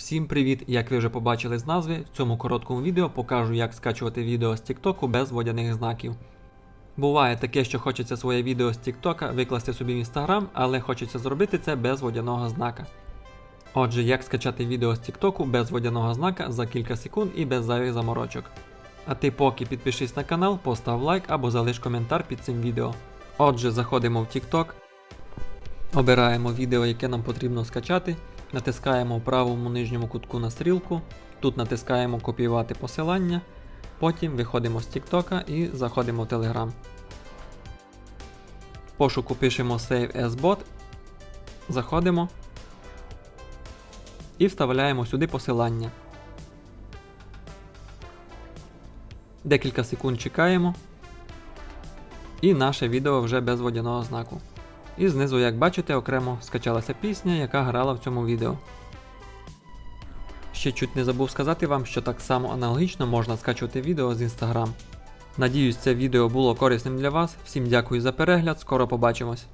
Всім привіт! Як ви вже побачили з назви, в цьому короткому відео покажу, як скачувати відео з TikTok без водяних знаків. Буває таке, що хочеться своє відео з TikTok викласти собі в Instagram, але хочеться зробити це без водяного знака. Отже, як скачати відео з TikTok без водяного знака за кілька секунд і без зайвих заморочок. А ти поки підпишись на канал, постав лайк або залиш коментар під цим відео. Отже, заходимо в TikTok, обираємо відео, яке нам потрібно скачати, натискаємо в правому нижньому кутку на стрілку, тут натискаємо копіювати посилання, потім виходимо з TikTok і заходимо в Telegram. В пошуку пишемо Save as Bot, заходимо і вставляємо сюди посилання. Декілька секунд чекаємо. І наше відео вже без водяного знаку. І знизу, як бачите, окремо скачалася пісня, яка грала в цьому відео. Ще чуть не забув сказати вам, що так само аналогічно можна скачувати відео з Instagram. Надіюсь, це відео було корисним для вас. Всім дякую за перегляд, скоро побачимось.